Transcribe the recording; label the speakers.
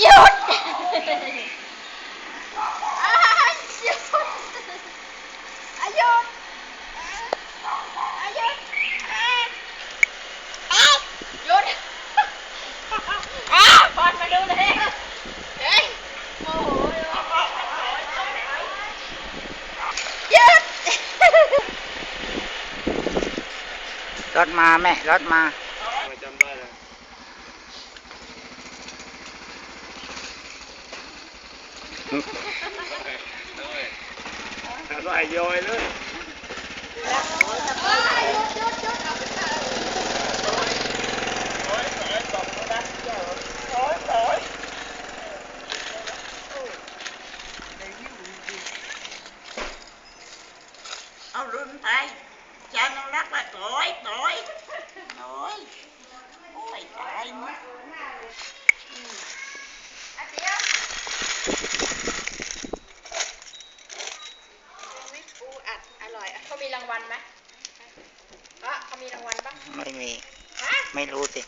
Speaker 1: หยุดอ้ายหยุดอายุดอายุดอ้าวหยุดอ้าวบอลมาดูเลยเฮ้ยโมโหเลยว่ะหยุด
Speaker 2: รถมาแม่รถมา
Speaker 3: จำได้
Speaker 4: Rồi rồi nữa. Ông run tay, cha nó lắc là tội,
Speaker 1: tội, tội. Ôi trời mất. Thank you. เขามีรางวัลไหมอะเขามีรางวัลปะ
Speaker 2: ไม่มี
Speaker 1: ฮะ
Speaker 2: ไม่รู้สิ
Speaker 1: ม